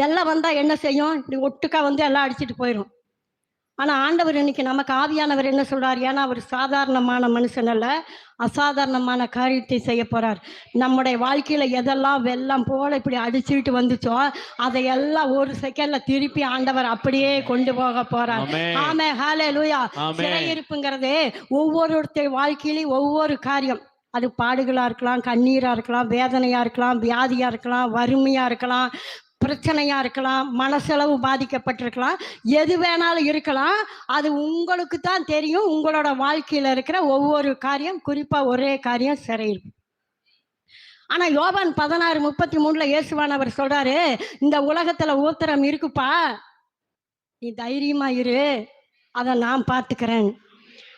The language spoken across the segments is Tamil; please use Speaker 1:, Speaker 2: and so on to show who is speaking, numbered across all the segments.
Speaker 1: வெள்ளம் வந்தா என்ன செய்யும்? இப்படி ஒட்டுக்கா வந்து எல்லாம் அடிச்சிட்டு போயிடும் ஆனா ஆண்டவர் இன்னைக்கு நமக்கு ஆவியானவர் என்ன சொல்றார்? ஏன்னா அவர் சாதாரணமான மனுஷன் அல்ல. அசாதாரணமான காரியத்தை செய்ய போறார். நம்முடைய வாழ்க்கையில எதெல்லாம் வெள்ளம் போல இப்படி அடிச்சுட்டு வந்துச்சோ அதையெல்லாம் ஒரு செகண்ட்ல திருப்பி ஆண்டவர் அப்படியே கொண்டு போக போறார்.
Speaker 2: ஆமென்.
Speaker 1: ஆமே ஹாலே லூயா. சிறையிருப்புங்கிறது ஒவ்வொருத்தர் வாழ்க்கையிலையும் ஒவ்வொரு காரியம். அது பாடுகளா இருக்கலாம் கண்ணீரா இருக்கலாம் வேதனையா இருக்கலாம் வியாதியா இருக்கலாம் வறுமையா இருக்கலாம் பிரச்சனையா இருக்கலாம் மனசளவு பாதிக்கப்பட்டிருக்கலாம் எது வேணாலும் இருக்கலாம். அது உங்களுக்கு தான் தெரியும். உங்களோட வாழ்க்கையில இருக்கிற ஒவ்வொரு காரியம் குறிப்பா ஒரே காரியம் சிறையில். ஆனா யோபான் பதினாறு முப்பத்தி மூணுல இயேசுவானவர் சொல்றாரு இந்த உலகத்துல ஊத்திரம் இருக்குப்பா. நீ தைரியமா இரு. அதை நான் பார்த்துக்கிறேன்.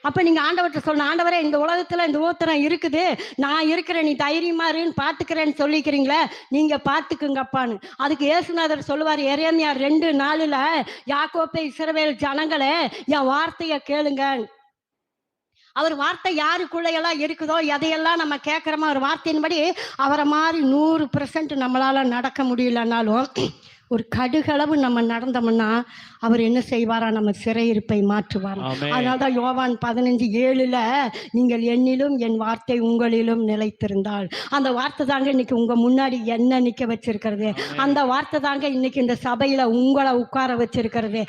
Speaker 1: அப்போ நீங்கள் ஆண்டவர்கிட்ட சொல்லணும் ஆண்டவரே இந்த உலகத்தில் இந்த ஊத்திரம் இருக்குது. நான் இருக்கிறேன் நீ தைரியமா இருன்னு பார்த்துக்கிறேன்னு சொல்லிக்கிறீங்களே நீங்கள் பார்த்துக்குங்கப்பான்னு. அதுக்கு இயேசுநாதர் சொல்லுவார் எரேமியா ரெண்டு நாளில் யாக்கோப்பை இஸ்ரவேல் ஜனங்களே என் வார்த்தையை கேளுங்க. அவர் வார்த்தை யாருக்குள்ளையெல்லாம் இருக்குதோ எதையெல்லாம் நம்ம கேட்குறோமோ அவர் வார்த்தையின்படி அவரை மாதிரி நூறு பெர்சன்ட் நம்மளால் நடக்க முடியலனாலும் ஒரு கடுகளவு நம்ம நடந்தோம்னா அவர் என்ன செய்வாரா? நம்ம சிறையிருப்பை மாற்றுவார். அதனால்தான் யோவான் பதினஞ்சு ஏழுல நீங்கள் என்னிலும் என் வார்த்தை உங்களிலும் நிலைத்திருந்தால். அந்த வார்த்தை தாங்க இன்னைக்கு உங்க முன்னாடி என்ன நிக்க வச்சிருக்கிறது? அந்த வார்த்தை தாங்க இன்னைக்கு இந்த சபையில உங்களை உட்கார வச்சிருக்கிறது.